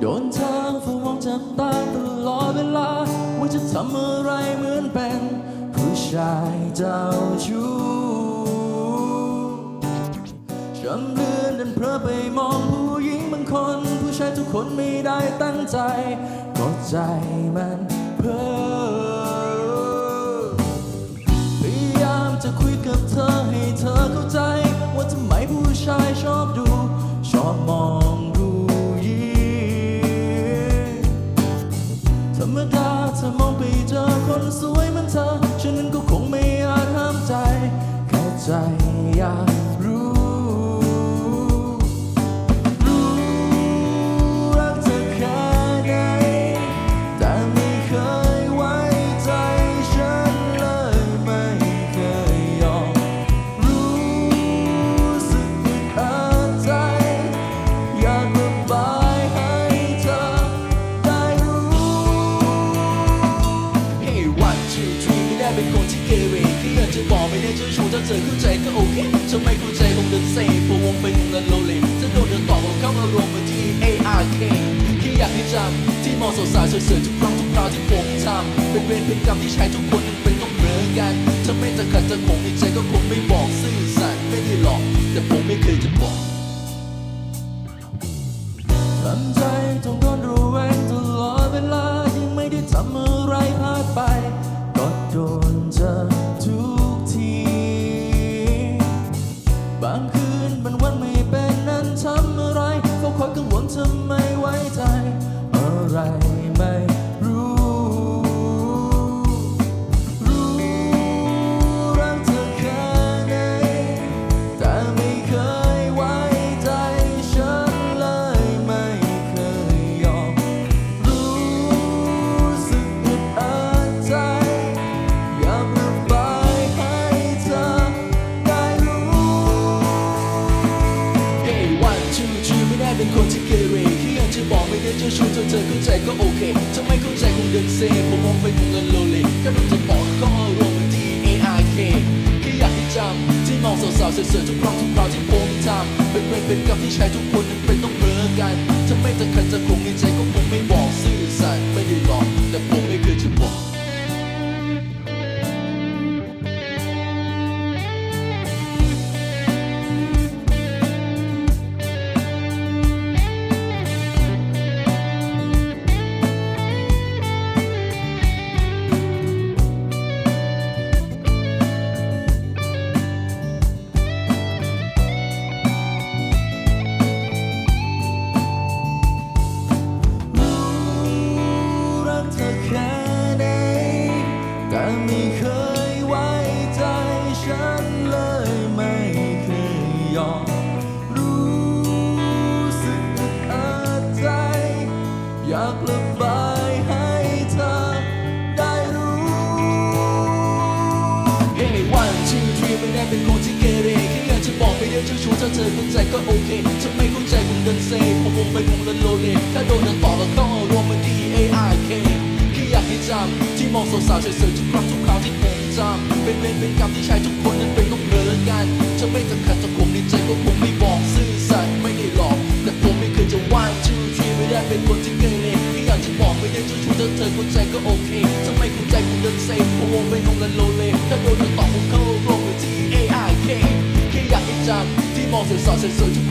โดนทางเฝ้ามองจับตาตลอดเวลา ว่าจะทำอะไรเหมือนเป็น ผู้ชายเจ้าชู้จำเลือนดันเพลอไปมองผู้หญิงบางคน ผู้ชายทุกคนไม่ได้ตั้งใจก็ใจมันเพ้อ แเป็นคนที่เกเรแค่อยากจะบอกไม่ได้เจ้าชู้ถ้าเธอเข้าใจก็โอเคถ้าไม่เข้าใจคงเดินเซ่พววงไปคงเดินโลเลจะโดนเดินต่อของเข้ามารวมมาที่ ARK แค่อยากให้จำที่มองสาวๆสวยๆทุกครั้งทุกคราวที่ผมทำเป็นเวรเป็นกรรมที่ชายทุกคนเป็นต้องเหมือนกันถ้าไม่จะขัดจะคงในใจก็คงไม่บอกซื่อสัตย์ไม่ได้หลอกแต่ผมไม่เคยจะบอกท เจ้าชู้ถ้าเธอเข้าใจก็โอเคถ้าไม่เข้าใจคงเดินเซ่ผมมองไปคงเงินโลเลก็รู้จะบอกก็รวมมาที่ ARK แค่อยากให้จำที่มองสาวๆสวยๆทุกครั้งทุกคราวที่ผมทำเป็นเวรเป็นกรรมที่ใช้ทุกคนนั้นเป็นต้องเหมือกันถ้าไม่จะขัดจะคงในใจก็คงไม่บอกซื่อสัตย์ไม่ได้หลอกแต่ผมไม่เคยจะ เป็นคนที่เกเรแค่อยากจะบอกไม่ได้เจ้าชู้ถ้าเธอเข้าใจก็โอเคถ้าไม่เข้าใจคงเดินเซ่ผมวงไปคงเดินโลเลถ้าโดนเดินต่อก็ต้องรวมมาที่ ARK แค่อยากให้จำที่มองสาวๆสวยๆทุกครั้งทุกคราวที่ผมจำเป็นเวรเป็นกรรมที่ชายทุกคนนั้นเป็นต้องเหมือนกันจะไม่จะขัดจะข่มในใจก็คงไม่บอกซื่อสัตย์ไม่ได้หลอก แต่ผมไม่เคยจะ one two three ไม่ได้เป็นคนที่เกเรแค่อยากจะบอกไม่ได้เจ้าชู้ถ้าเธอเข้าใจก็โอเคถ้าไม่เข้าใจคงเดินเซ่ผมวงไปคงเดินโลเลถ้าโดนเดินต่อคงเข้าำที่ม